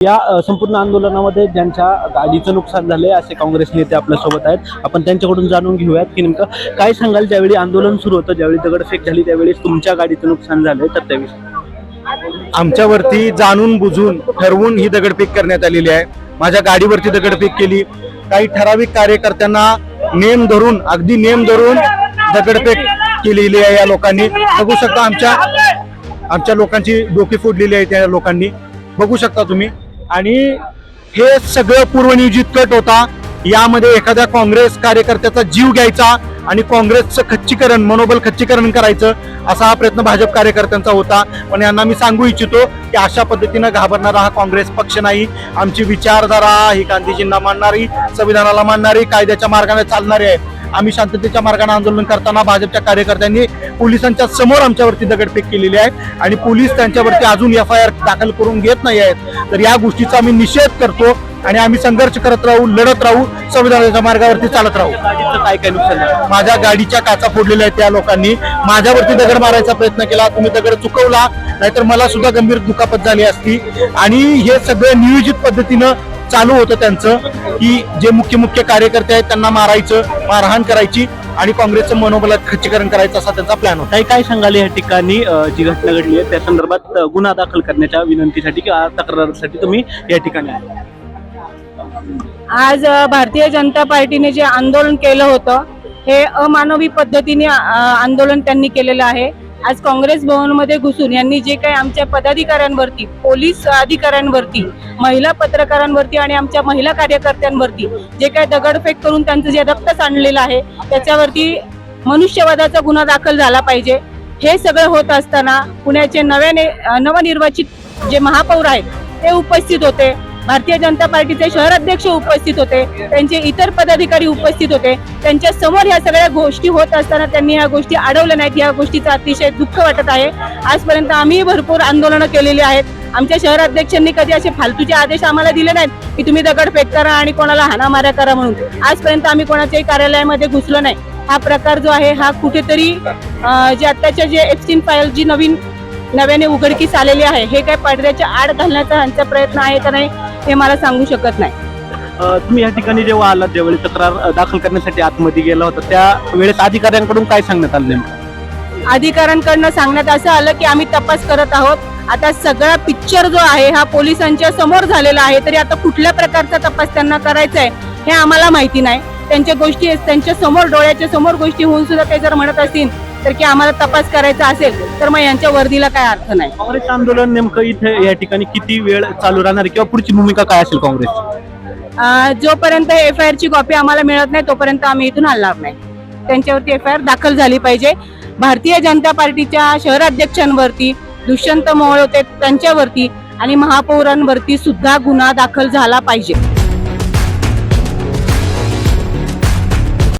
या संपूर्ण आंदोलनामध्ये ज्यांच्या गाडीचं नुकसान झालंय असे काँग्रेस नेते आपल्यासोबत आहेत. आपण त्यांच्याकडून जाणून घेऊयात की नेमकं काय सांगाल ज्यावेळी आंदोलन सुरू होतं ज्यावेळी दगडफेक झाली त्यावेळी तुमच्या गाडीचं नुकसान झालंय तर त्याविषयी आमच्यावरती जाणून बुजून ठरवून ही दगडफेक करण्यात आलेली आहे. माझ्या गाडीवरती दगडफेक केली. काही ठराविक कार्यकर्त्यांना नेम धरून अगदी नेम धरून दगडफेक केलेली आहे या लोकांनी. बघू शकता आमच्या आमच्या लोकांची डोकी फोडलेली आहे त्या लोकांनी. बघू शकता तुम्ही. आणि हे सगळं पूर्वनियोजित कट होता. यामध्ये एखाद्या काँग्रेस कार्यकर्त्याचा जीव घ्यायचा आणि काँग्रेसचं खच्चीकरण मनोबल खच्चीकरण करायचं असा हा प्रयत्न भाजप कार्यकर्त्यांचा होता. पण यांना मी सांगू इच्छितो की अशा पद्धतीनं घाबरणारा हा काँग्रेस पक्ष नाही. आमची विचारधारा ही गांधीजींना मानणारी संविधानाला मानणारी कायद्याच्या मार्गाने चालणारी आहे. आम्ही शांततेच्या मार्गाने आंदोलन करताना भाजपच्या कार्यकर्त्यांनी पोलिसांच्या समोर आमच्यावरती दगडफेक केलेली आहे आणि पोलीस त्यांच्यावरती अजून एफ आय आर दाखल करून घेत नाही आहेत. तर या गोष्टीचा आम्ही निषेध करतो आणि आम्ही संघर्ष करत राहू लढत राहू संविधानाच्या मार्गावरती चालत राहू. काय काय नुकसान माझ्या गाडीच्या काचा फोडलेल्या आहेत त्या लोकांनी. माझ्यावरती दगड मारायचा प्रयत्न केला तुम्ही दगड चुकवला नाहीतर मला सुद्धा गंभीर दुखापत झाली असती. आणि हे सगळं नियोजित पद्धतीनं चालू होतं त्यांचं. की जे मुख्य मुख्य कार्यकर्ते आहेत त्यांना मारायचं मारहाण करायची आणि काँग्रेसचं मनोबलात खच्चीकरण करायचं असा त्यांचा प्लॅन होता. काही काय सांगाल या ठिकाणी जी घटना घडली आहे त्या संदर्भात गुन्हा दाखल करण्याच्या विनंतीसाठी किंवा तक्रारीसाठी तुम्ही या ठिकाणी आहे आज भारतीय जनता पार्टीने जे आंदोलन केलं होतं हे अमानवी पद्धतीने आंदोलन त्यांनी केलेलं आहे. आज काँग्रेस भवनमध्ये घुसून यांनी जे काही आमच्या पदाधिकाऱ्यांवरती पोलीस अधिकाऱ्यांवरती महिला पत्रकारांवरती आणि आमच्या महिला कार्यकर्त्यांवरती जे काही दगडफेक करून त्यांचं जे रक्त सांडलेलं आहे त्याच्यावरती मनुष्यवादाचा गुन्हा दाखल झाला पाहिजे. हे सगळं होत असताना पुण्याचे नव्याने नवनिर्वाचित जे महापौर आहेत ते उपस्थित होते. भारतीय जनता पार्टीचे शहराध्यक्ष उपस्थित होते त्यांचे इतर पदाधिकारी उपस्थित होते त्यांच्यासमोर ह्या सगळ्या गोष्टी होत असताना त्यांनी ह्या गोष्टी अडवल्या नाहीत. या गोष्टीचं अतिशय दुःख वाटत आहे. आजपर्यंत आम्ही भरपूर आंदोलनं केलेली आहेत. आमच्या शहराध्यक्षांनी कधी असे फालतूचे आदेश आम्हाला दिले नाहीत की तुम्ही दगडफेक करा आणि कोणाला हाणामाऱ्या करा म्हणून. आजपर्यंत आम्ही कोणाच्याही कार्यालयामध्ये घुसलो नाही. हा प्रकार जो आहे हा कुठेतरी जे आत्ताच्या जे एफस्टीन फाईल जी नवीन नव्याने उघडकीस आलेली आहे हे काय पडद्याच्या आड घालण्याचा ह्यांचा प्रयत्न आहे का नाही हे मला सांगू शकत नाही. तुम्ही या ठिकाणी जेव्हा आलात ज्यावेळी तक्रार दाखल करण्यासाठी आतमध्ये गेला होता त्या वेळेस अधिकाऱ्यांकडून काय सांगण्यात आलं नेमकं? अधिकाऱ्यांकडनं सांगण्यात असं आलं की आम्ही तपास करत आहोत. आता सगळा पिक्चर जो आहे हा पोलिसांच्या समोर झालेला आहे तरी आता कुठल्या प्रकारचा तपास त्यांना करायचा आहे हे आम्हाला माहिती नाही. त्यांच्या गोष्टी त्यांच्यासमोर डोळ्याच्या समोर गोष्टी होऊन सुद्धा ते जर म्हणत असतील तर की आम्हाला तपास करायचा असेल तर मग यांच्या वर्दीला काय अर्थ नाही. काँग्रेस आंदोलन नेमकं इथे या ठिकाणी किती वेळ चालू राहणार किंवा पुढची भूमिका काय असेल काँग्रेस जोपर्यंत एफ आय आर ची कॉपी आम्हाला मिळत नाही तोपर्यंत आम्ही इथून हलणार नाही. त्यांच्यावरती एफ आय आर दाखल झाली पाहिजे. भारतीय जनता पार्टीच्या शहराध्यक्षांवरती दुष्यंत मोहोळ होते त्यांच्यावरती आणि महापौरांवरती सुद्धा गुन्हा दाखल झाला पाहिजे.